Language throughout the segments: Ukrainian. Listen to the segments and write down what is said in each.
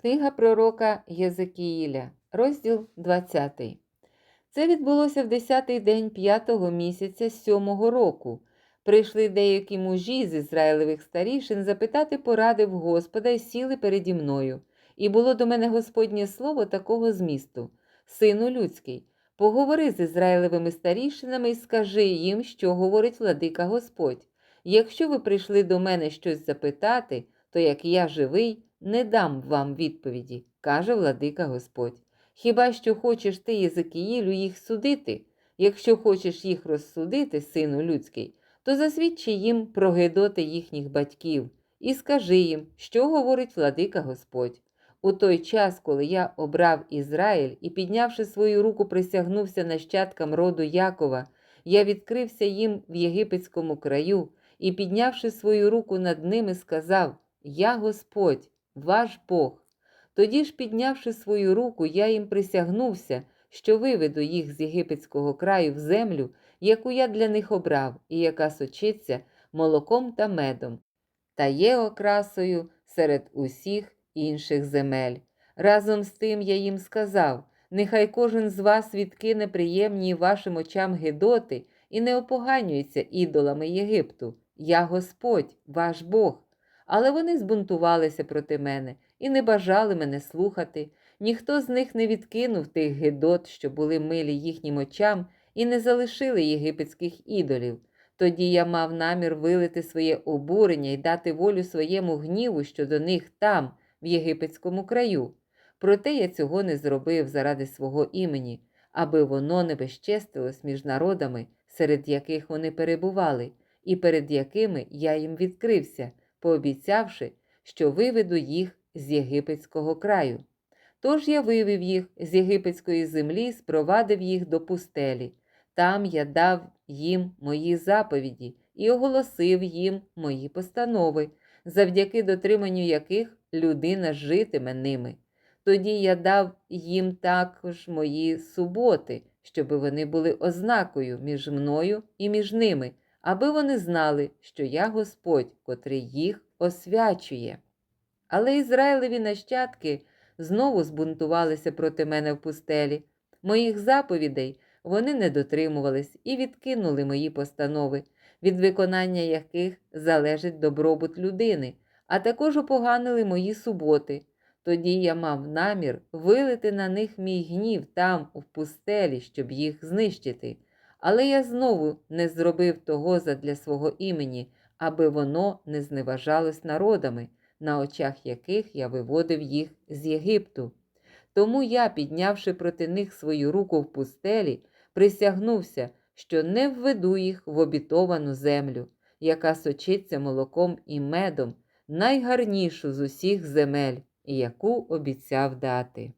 Книга пророка Єзекіїля, розділ 20. Це відбулося в 10-й день 5-го місяця 7-го року. Прийшли деякі мужі з Ізраїлевих старішин запитати поради в Господа і сіли переді мною. І було до мене Господнє слово такого змісту: Сину людський, поговори з Ізраїлевими старішинами і скажи їм, що говорить владика Господь. Якщо ви прийшли до мене щось запитати, то як я живий, не дам вам відповіді, каже владика Господь. Хіба що хочеш ти, Єзикіїлю, їх судити? Якщо хочеш їх розсудити, сину людський, то засвідчи їм про гедоти їхніх батьків і скажи їм, що говорить владика Господь. У той час, коли я обрав Ізраїль і, піднявши свою руку, присягнувся нащадкам роду Якова, я відкрився їм в єгипетському краю і, піднявши свою руку над ними, сказав: Я Господь, ваш Бог. Тоді ж, піднявши свою руку, я їм присягнувся, що виведу їх з єгипетського краю в землю, яку я для них обрав, і яка сочиться молоком та медом, та є окрасою серед усіх інших земель. Разом з тим я їм сказав: нехай кожен з вас відкине приємні вашим очам гедоти і не опоганюється ідолами Єгипту. Я Господь, ваш Бог. Але вони збунтувалися проти мене і не бажали мене слухати. Ніхто з них не відкинув тих гедот, що були милі їхнім очам, і не залишили єгипетських ідолів. Тоді я мав намір вилити своє обурення і дати волю своєму гніву щодо них там, в єгипетському краю. Проте я цього не зробив заради свого імені, аби воно не безчестилось між народами, серед яких вони перебували, і перед якими я їм відкрився, пообіцявши, що виведу їх з єгипетського краю. Тож я вивів їх з єгипетської землі, спровадив їх до пустелі. Там я дав їм мої заповіді і оголосив їм мої постанови, завдяки дотриманню яких людина житиме ними. Тоді я дав їм також мої суботи, щоби вони були ознакою між мною і між ними, аби вони знали, що я Господь, котрий їх освячує. Але Ізраїлеві нащадки знову збунтувалися проти мене в пустелі. Моїх заповідей вони не дотримувались і відкинули мої постанови, від виконання яких залежить добробут людини, а також опоганили мої суботи. Тоді я мав намір вилити на них мій гнів там, в пустелі, щоб їх знищити. Але я знову не зробив того задля свого імені, аби воно не зневажалось народами, на очах яких я виводив їх з Єгипту. Тому я, піднявши проти них свою руку в пустелі, присягнувся, що не введу їх в обітовану землю, яка сочиться молоком і медом, найгарнішу з усіх земель, яку обіцяв дати.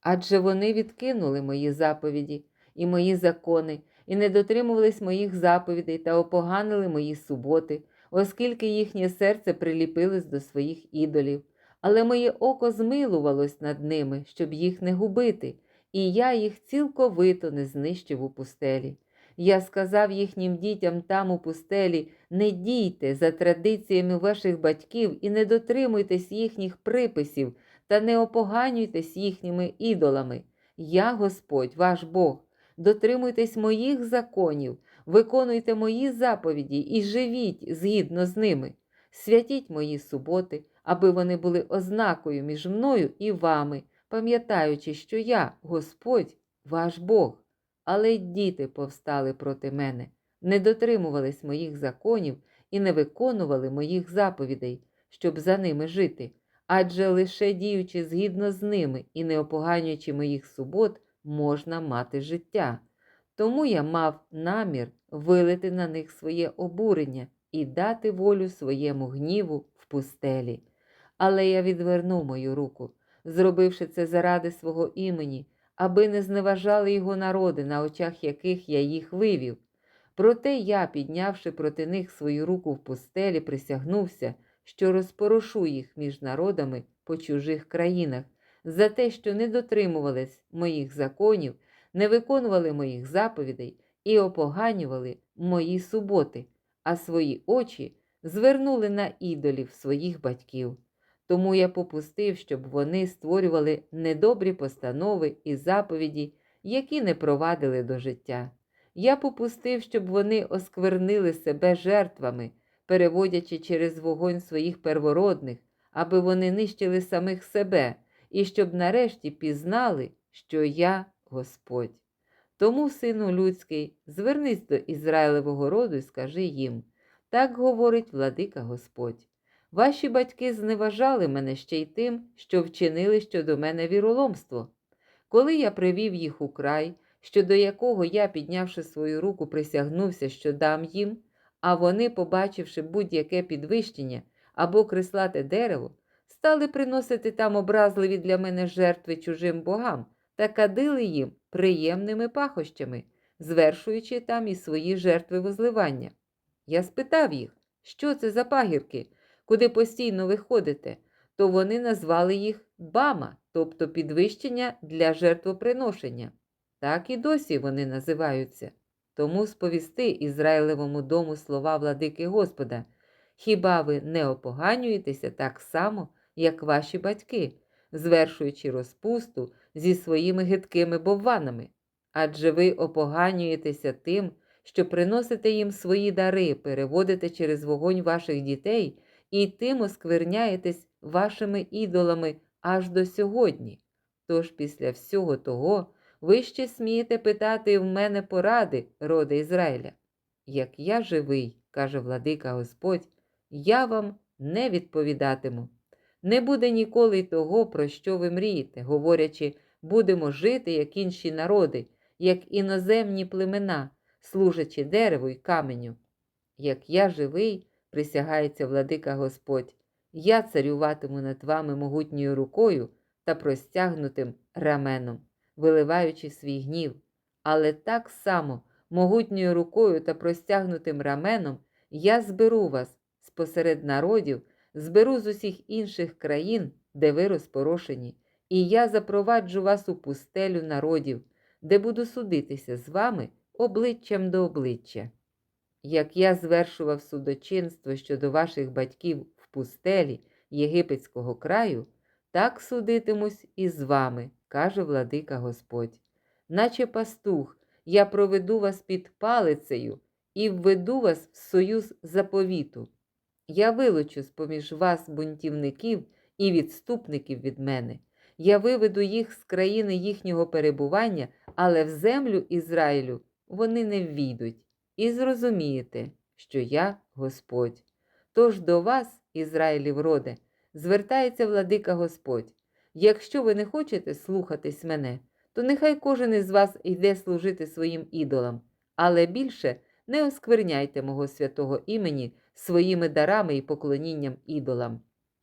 Адже вони відкинули мої заповіді і мої закони, і не дотримувались моїх заповідей та опоганили мої суботи, оскільки їхнє серце приліпилось до своїх ідолів. Але моє око змилувалось над ними, щоб їх не губити, і я їх цілковито не знищив у пустелі. Я сказав їхнім дітям там у пустелі: не дійте за традиціями ваших батьків і не дотримуйтесь їхніх приписів, та не опоганюйтесь їхніми ідолами. Я Господь, ваш Бог. Дотримуйтесь моїх законів, виконуйте мої заповіді і живіть згідно з ними. Святіть мої суботи, аби вони були ознакою між мною і вами, пам'ятаючи, що я, Господь, ваш Бог. Але діти повстали проти мене, не дотримувались моїх законів і не виконували моїх заповідей, щоб за ними жити, адже лише діючи згідно з ними і не опоганюючи моїх субот, можна мати життя. Тому я мав намір вилити на них своє обурення і дати волю своєму гніву в пустелі. Але я відвернув мою руку, зробивши це заради свого імені, аби не зневажали його народи, на очах яких я їх вивів. Проте я, піднявши проти них свою руку в пустелі, присягнувся, що розпорушу їх між народами по чужих країнах за те, що не дотримувались моїх законів, не виконували моїх заповідей і опоганювали мої суботи, а свої очі звернули на ідолів своїх батьків. Тому я попустив, щоб вони створювали недобрі постанови і заповіді, які не провадили до життя. Я попустив, щоб вони осквернили себе жертвами, переводячи через вогонь своїх первородних, аби вони нищили самих себе, і щоб нарешті пізнали, що я Господь. Тому, сину людський, звернись до Ізраїлевого роду і скажи їм так говорить владика Господь. Ваші батьки зневажали мене ще й тим, що вчинили щодо мене віроломство. Коли я привів їх у край, щодо якого я, піднявши свою руку, присягнувся, що дам їм, а вони, побачивши будь-яке підвищення або крислате дерево, стали приносити там образливі для мене жертви чужим богам та кадили їм приємними пахощами, звершуючи там і свої жертви возливання. Я спитав їх, що це за пагірки, куди постійно виходите, то вони назвали їх бама, тобто підвищення для жертвоприношення. Так і досі вони називаються. Тому сповісти Ізраїлевому дому слова владики Господа. Хіба ви не опоганюєтеся так само, як ваші батьки, звершуючи розпусту зі своїми гидкими бовванами? Адже ви опоганюєтеся тим, що приносите їм свої дари, переводите через вогонь ваших дітей і тим оскверняєтесь вашими ідолами аж до сьогодні. Тож після всього того ви ще смієте питати в мене поради, роди Ізраїля. Як я живий, каже владика Господь, я вам не відповідатиму. Не буде ніколи того, про що ви мрієте, говорячи, будемо жити, як інші народи, як іноземні племена, служачи дереву й каменю. Як я живий, присягається владика Господь, я царюватиму над вами могутньою рукою та простягнутим раменом, виливаючи свій гнів, але так само могутньою рукою та простягнутим раменом я зберу вас спосеред народів, зберу з усіх інших країн, де ви розпорошені, і я запроваджу вас у пустелю народів, де буду судитися з вами обличчям до обличчя. Як я звершував судочинство щодо ваших батьків в пустелі Єгипетського краю, так судитимусь і з вами, каже владика Господь. Наче пастух, я проведу вас під палицею і введу вас в союз заповіту. Я вилучу з поміж вас бунтівників і відступників від мене. Я виведу їх з країни їхнього перебування, але в землю Ізраїлю вони не ввійдуть, і зрозумієте, що я Господь. Тож до вас, Ізраїлів роде, звертається владика Господь. Якщо ви не хочете слухатись мене, то нехай кожен із вас йде служити своїм ідолам, але більше не оскверняйте мого святого імені своїми дарами і поклонінням ідолам.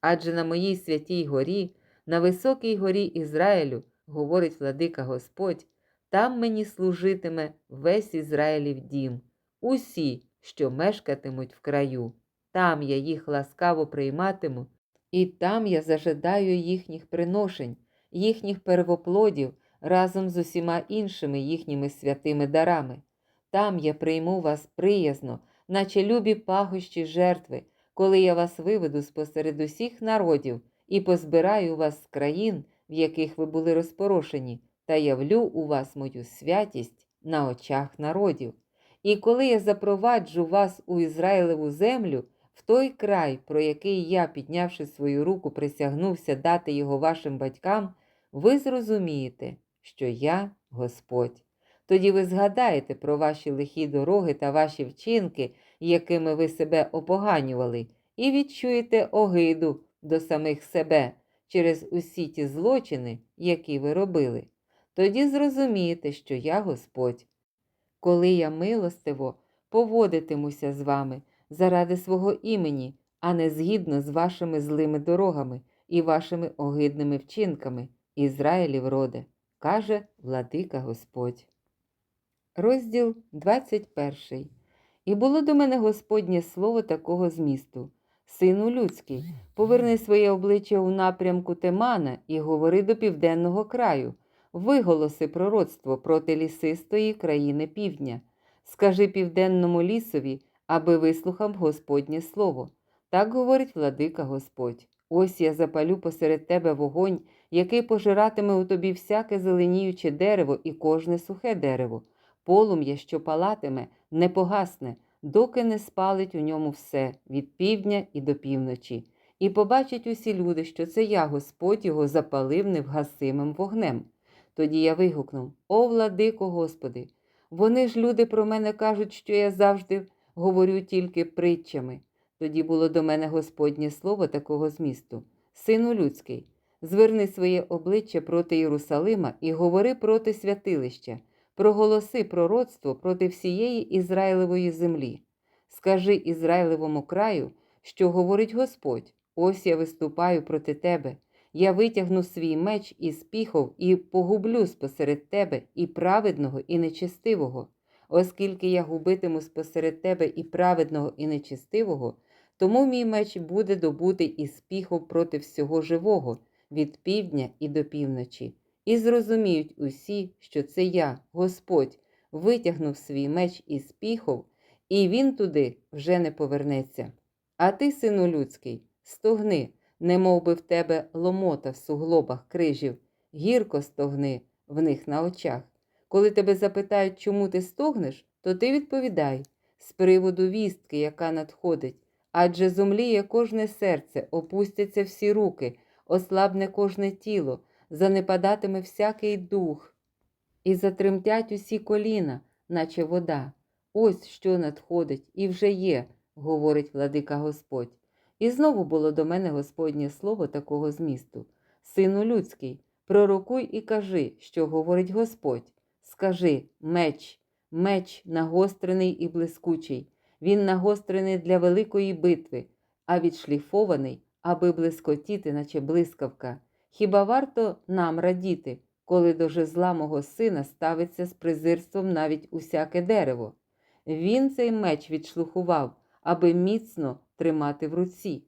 Адже на моїй святій горі, на високій горі Ізраїлю, говорить владика Господь, там мені служитиме весь Ізраїлів дім, усі, що мешкатимуть в краю. Там я їх ласкаво прийматиму, і там я зажадаю їхніх приношень, їхніх первоплодів разом з усіма іншими їхніми святими дарами. Там я прийму вас приязно, наче любі пахощі жертви, коли я вас виведу спосеред усіх народів і позбираю вас з країн, в яких ви були розпорошені, та явлю у вас мою святість на очах народів. І коли я запроваджу вас у Ізраїлеву землю, в той край, про який я, піднявши свою руку, присягнувся дати його вашим батькам, ви зрозумієте, що я Господь. Тоді ви згадаєте про ваші лихі дороги та ваші вчинки, якими ви себе опоганювали, і відчуєте огиду до самих себе через усі ті злочини, які ви робили. Тоді зрозумієте, що я Господь. Коли я милостиво поводитимуся з вами заради свого імені, а не згідно з вашими злими дорогами і вашими огидними вчинками, Ізраїлів роде, каже владика Господь. Розділ 21. І було до мене Господнє слово такого змісту. Сину людський, поверни своє обличчя у напрямку Темана і говори до південного краю, виголоси пророцтво проти лісистої країни півдня. Скажи південному лісові, аби вислухав Господнє слово. Так говорить владика Господь. Ось я запалю посеред тебе вогонь, який пожиратиме у тобі всяке зеленіюче дерево і кожне сухе дерево. Полум'я, що палатиме, не погасне, доки не спалить у ньому все від півдня і до півночі. І побачать усі люди, що це я, Господь, його запалив невгасимим вогнем. Тоді я вигукнув: О, владико Господи! Вони ж люди про мене кажуть, що я завжди говорю тільки притчами. Тоді було до мене Господнє слово такого змісту: Сину людський, зверни своє обличчя проти Єрусалима і говори проти святилища, проголоси пророцтво проти всієї Ізраїлевої землі. Скажи Ізраїлевому краю, що говорить Господь: ось я виступаю проти тебе. Я витягну свій меч із піхов і погублю спосеред тебе і праведного, і нечестивого. Оскільки я губитиму спосеред тебе і праведного, і нечестивого, тому мій меч буде добутий із піхов проти всього живого, від півдня і до півночі. І зрозуміють усі, що це я, Господь, витягнув свій меч із піхов, і він туди вже не повернеться. А ти, сину людський, стогни, немов би в тебе ломота в суглобах крижів, гірко стогни в них на очах. Коли тебе запитають, чому ти стогнеш, то ти відповідай з приводу вістки, яка надходить, адже зумліє кожне серце, опустяться всі руки, ослабне кожне тіло, занепадатиме всякий дух, і затремтять усі коліна, наче вода. Ось що надходить, і вже є, говорить владика Господь. І знову було до мене Господнє слово такого змісту: Сину людський, пророкуй і кажи, що говорить Господь. Скажи меч, меч нагострений і блискучий. Він нагострений для великої битви, а відшліфований, аби блискотіти, наче блискавка. Хіба варто нам радіти, коли до жезла мого сина ставиться з презирством навіть усяке дерево? Він цей меч відшлухував, аби міцно тримати в руці.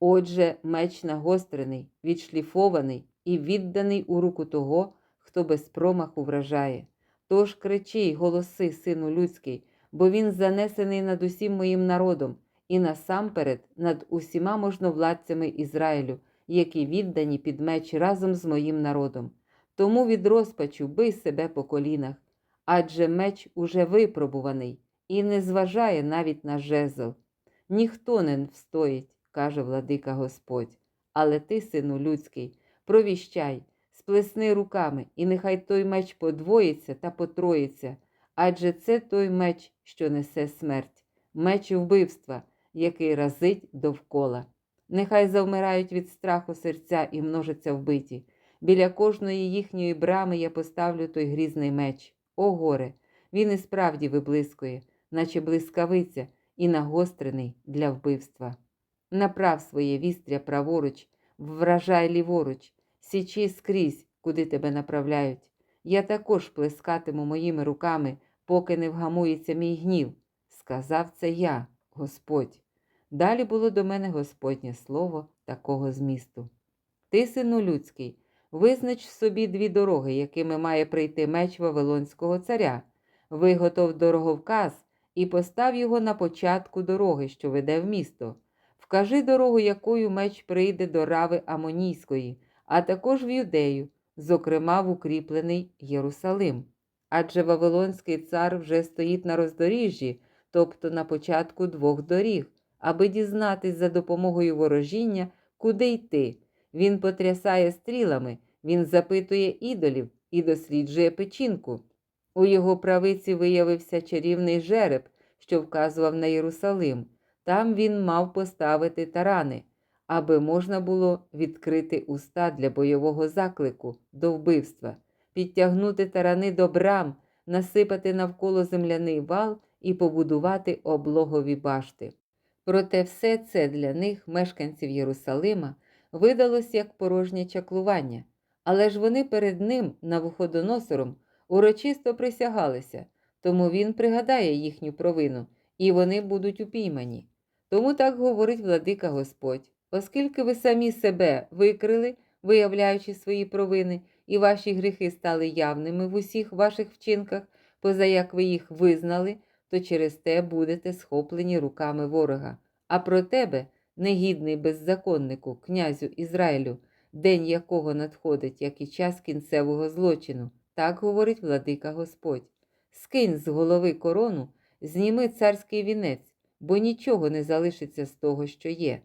Отже, меч нагострений, відшліфований і відданий у руку того, хто без промаху вражає. Тож кричи й голоси, сину людський, бо він занесений над усім моїм народом і насамперед над усіма можновладцями Ізраїлю, які віддані під меч разом з моїм народом. Тому від розпачу бий себе по колінах, адже меч уже випробуваний і не зважає навіть на жезл. Ніхто не встоїть, каже владика Господь. Але ти, сину людський, провіщай, сплесни руками, і нехай той меч подвоїться та потроїться, адже це той меч, що несе смерть, меч вбивства, який разить довкола. Нехай завмирають від страху серця і множаться вбиті. Біля кожної їхньої брами я поставлю той грізний меч. О горе! Він і справді виблискує, наче блискавиця, і нагострений для вбивства. Направ своє вістря праворуч, вражай ліворуч, січи скрізь, куди тебе направляють. Я також плескатиму моїми руками, поки не вгамується мій гнів. Сказав це я, Господь. Далі було до мене Господнє слово такого змісту. Ти, сину людський, визнач собі дві дороги, якими має прийти меч Вавилонського царя, виготов дороговказ і постав його на початку дороги, що веде в місто. Вкажи дорогу, якою меч прийде до рави Амонійської, а також в юдею, зокрема в укріплений Єрусалим. Адже Вавилонський цар вже стоїть на роздоріжжі, тобто на початку двох доріг, аби дізнатись за допомогою ворожіння, куди йти. Він потрясає стрілами, він запитує ідолів і досліджує печінку. У його правиці виявився чарівний жереб, що вказував на Єрусалим. Там він мав поставити тарани, аби можна було відкрити уста для бойового заклику до вбивства, підтягнути тарани до брам, насипати навколо земляний вал і побудувати облогові башти. Проте все це для них, мешканців Єрусалима, видалось як порожнє чаклування, але ж вони перед ним, Навуходоносором, урочисто присягалися, тому він пригадає їхню провину, і вони будуть упіймані. Тому так говорить владика Господь, оскільки ви самі себе викрили, виявляючи свої провини, і ваші гріхи стали явними в усіх ваших вчинках, поза як ви їх визнали, то через те будете схоплені руками ворога. А про тебе негідний беззаконнику, князю Ізраїлю, день якого надходить, як і час кінцевого злочину. Так говорить владика Господь. Скинь з голови корону, зніми царський вінець, бо нічого не залишиться з того, що є.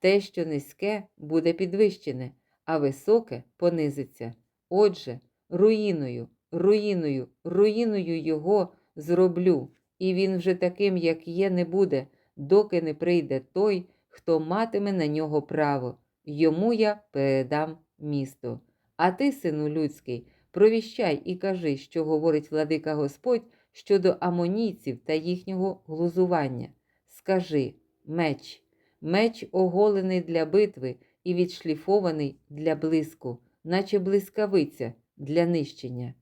Те, що низьке, буде підвищене, а високе понизиться. Отже, руїною, руїною, руїною його зроблю, і він вже таким, як є, не буде, доки не прийде той, хто матиме на нього право. Йому я передам місто. А ти, сину людський, провіщай і кажи, що говорить владика Господь щодо амонійців та їхнього глузування. Скажи меч, меч оголений для битви і відшліфований для блиску, наче блискавиця для нищення.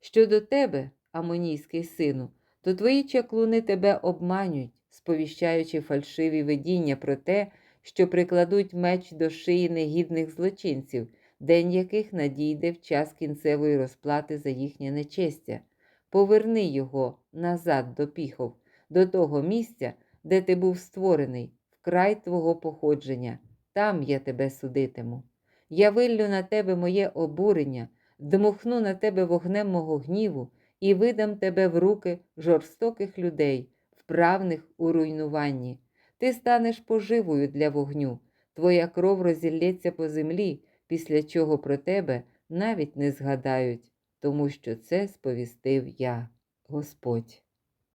Щодо тебе, амонійський сину, то твої чаклуни тебе обманюють, сповіщаючи фальшиві видіння про те, що прикладуть меч до шиї негідних злочинців, день яких надійде в час кінцевої розплати за їхнє нечестя. Поверни його назад до піхов, до того місця, де ти був створений, в край твого походження, там я тебе судитиму. Я виллю на тебе моє обурення, дмухну на тебе вогнем мого гніву і видам тебе в руки жорстоких людей, вправних у руйнуванні. Ти станеш поживою для вогню, твоя кров розілється по землі, після чого про тебе навіть не згадають, тому що це сповістив я, Господь.